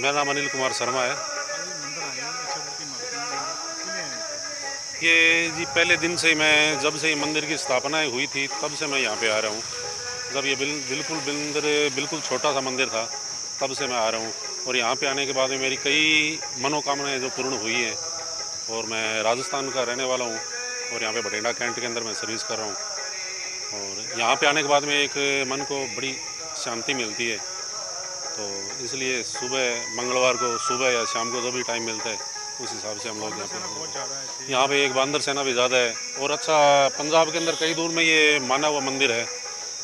मेरा नाम अनिल कुमार शर्मा है। ये जी पहले दिन से मैं जब से ही मंदिर की स्थापना हुई थी तब से मैं यहाँ पे आ रहा हूँ। जब ये बिल, बिल्कुल मंदिर बिल्कुल छोटा सा मंदिर था तब से मैं आ रहा हूँ। और यहाँ पे आने के बाद में मेरी कई मनोकामनाएँ जो पूर्ण हुई हैं और मैं राजस्थान का रहने वाला हूँ और यहाँ पे बठिंडा कैंट के अंदर मैं सर्विस कर रहा हूँ। और यहाँ पे आने के बाद में एक मन को बड़ी शांति मिलती है। तो इसलिए सुबह मंगलवार को सुबह या शाम को जो भी टाइम मिलता है उस हिसाब से हम लोग यहाँ पे है। यहाँ पे एक बांदर सेना भी ज़्यादा है और अच्छा पंजाब के अंदर कई दूर में ये माना हुआ मंदिर है।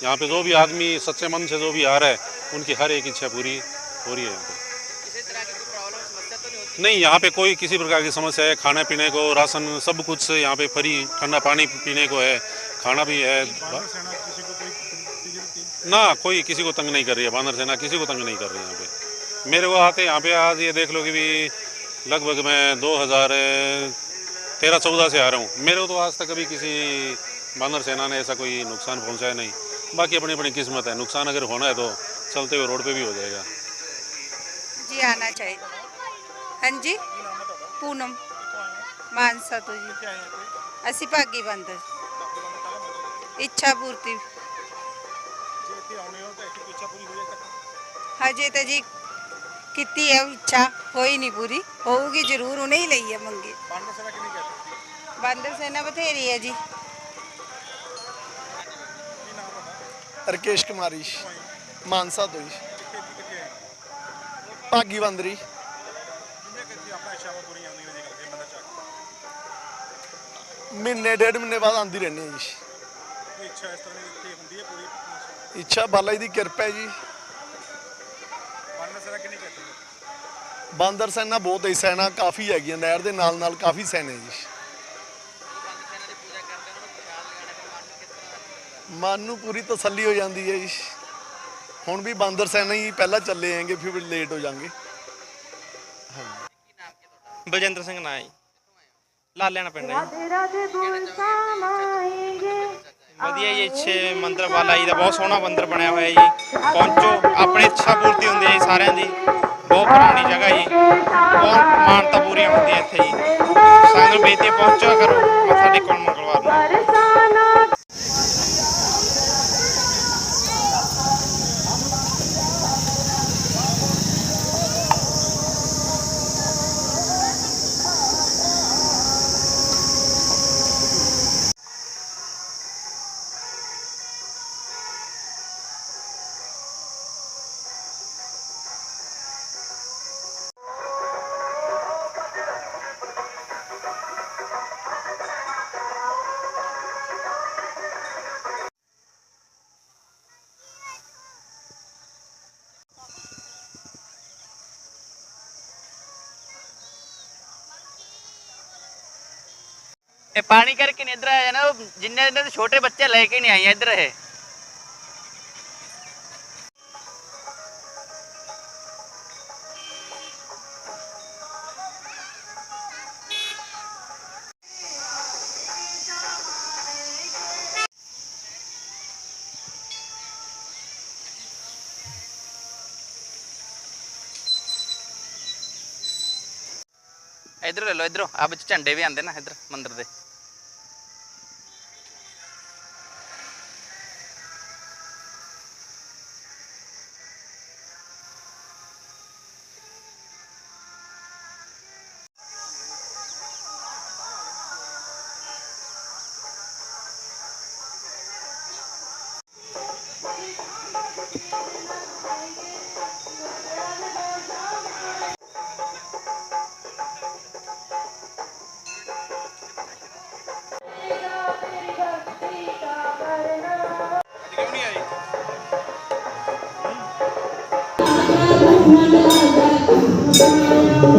यहाँ पे जो भी आदमी सच्चे मन से जो भी आ रहा है उनकी हर एक इच्छा पूरी हो रही है यहाँ पे। तो नहीं नहीं यहाँ पे कोई किसी प्रकार की समस्या है खाने पीने को राशन सब कुछ यहाँ पे फ्री ठंडा पानी पीने को है खाना भी है बानर सेना किसी को कोई तकलीफ़ ना, कोई किसी को तंग नहीं कर रही है बांदर सेना किसी को तंग नहीं कर रही है यहाँ पे। मेरे को आते यहाँ पे आज ये देख लो कि भी लगभग मैं 2013 चौदह से आ रहा हूँ। मेरे को तो आज तक कभी किसी बानर सेना ने ऐसा कोई नुकसान पहुँचाया नहीं। बाकी अपनी अपनी किस्मत है, नुकसान अगर होना है तो चलते हुए रोड पे भी हो जाएगा। जी, आना चाहिए। हाँ जी? पूनम। मानसा तो जी क्या है। यहाँ पे ਅਸੀਂ ਬੰਦਰ ਇੱਥੇ ਆਉਣੇ ਹੋ ਤਾਂ ਇੱਥੇ ਕੋਈ ਇੱਛਾ ਪੂਰੀ ਹੋ ਜਾਏ ਤੱਕ ਹਜੇ ਤਾਂ ਜੀ ਕੀਤੀ ਹੈ ਇੱਛਾ ਹੋਈ ਨਹੀਂ ਪੂਰੀ। ਹੋਊਗੀ ਜ਼ਰੂਰ ਉਹਨੇ ਹੀ ਲਈ ਹੈ ਮੰਗੀ। ਬਾਨਰ ਸੇਨਾ ਕਿੰਨੀ ਕਹਿੰਦੇ ਬਾਂਦਰ ਸੈਨਾ ਬਥੇਰੀ ਹੈ ਜੀ। ਕੀ ਰਕੇਸ਼ ਕੁਮਾਰੀ ਮਾਨਸਾ ਤੋਂ ਜੀ। ਭਾਗੀ ਬੰਦਰੀ। ਕੇ? ਮਹੀਨੇ ਡੇਢ ਮਹੀਨੇ ਬਾਅਦ ਆਂਦੀ ਰਹਿੰਦੀ ਹੈ ਜੀ। ਇੱਛਾ ਇਸ ਤਰ੍ਹਾਂ ਦੀ ਹੁੰਦੀ ਹੈ ਪੂਰੀ? ਇੱਛਾ ਬਾਲਾ ਦੀ ਕਿਰਪਾ ਹੈ ਜੀ। ਬਾਂਦਰ ਸੈਨਾ ਬਹੁਤ ਹੈ ਸੈਨਾ ਕਾਫੀ ਹੈਗੀਆਂ ਨਹਿਰ ਦੇ ਨਾਲ ਨਾਲ ਕਾਫੀ ਸੈਨੇ ਜੀ। ਮਨ ਨੂੰ ਪੂਰੀ ਤਸੱਲੀ ਹੋ ਜਾਂਦੀ ਹੈ ਜੀ। ਹੁਣ ਵੀ ਬਾਂਦਰ ਸੈਨਾ ਹੀ ਪਹਿਲਾਂ ਚੱਲੇ ਆਂਗੇ ਫਿਰ ਲੇਟ ਹੋ ਜਾਾਂਗੇ ਬਲਜਿੰਦਰ ਸਿੰਘ ਨਾ ਜੀ। ਲਾਲਿਆਣਾ ਪਿੰਡ ਹੈ ਵਧੀਆ ਜੀ ਇੱਛੇ ਮੰਦਰ ਵਾਲਾ ਜੀ ਦਾ ਬਹੁਤ ਸੋਹਣਾ ਮੰਦਰ ਬਣਿਆ ਹੋਇਆ ਜੀ। ਪਹੁੰਚੋ, ਆਪਣੀ ਇੱਛਾ ਪੂਰਤੀ ਹੁੰਦੀ ਹੈ ਜੀ ਸਾਰਿਆਂ ਦੀ। ਬਹੁਤ ਪੁਰਾਣੀ ਜਗ੍ਹਾ ਜੀ। ਬਹੁਤ ਮਾਨਤਾ ਪੂਰੀਆਂ ਹੁੰਦੀਆਂ ਇੱਥੇ ਜੀ। ਸਾਨੂੰ ਬੇਨਤੀ ਹੈ, ਪਹੁੰਚਿਆ ਕਰੋ। ਮੱਥਾ ਟੇਕਣ ਨੂੰ ਇਹ ਪਾਣੀ ਕਰਕੇ ਨਹੀਂ ਇੱਧਰ ਆਇਆ ਨਾ ਉਹ ਜਿੰਨੇ ਇਹਨਾਂ ਦੇ ਛੋਟੇ ਬੱਚੇ ਲੈ ਕੇ ਨਹੀਂ ਆਏ ਇੱਧਰ ਇਹ। ਇੱਧਰ ਲੈ ਲਓ, ਇੱਧਰੋਂ। ਆ ਵਿੱਚ ਝੰਡੇ ਵੀ ਆਉਂਦੇ ਨਾ ਇੱਧਰ, ਮੰਦਿਰ ਦੇ। Thank you.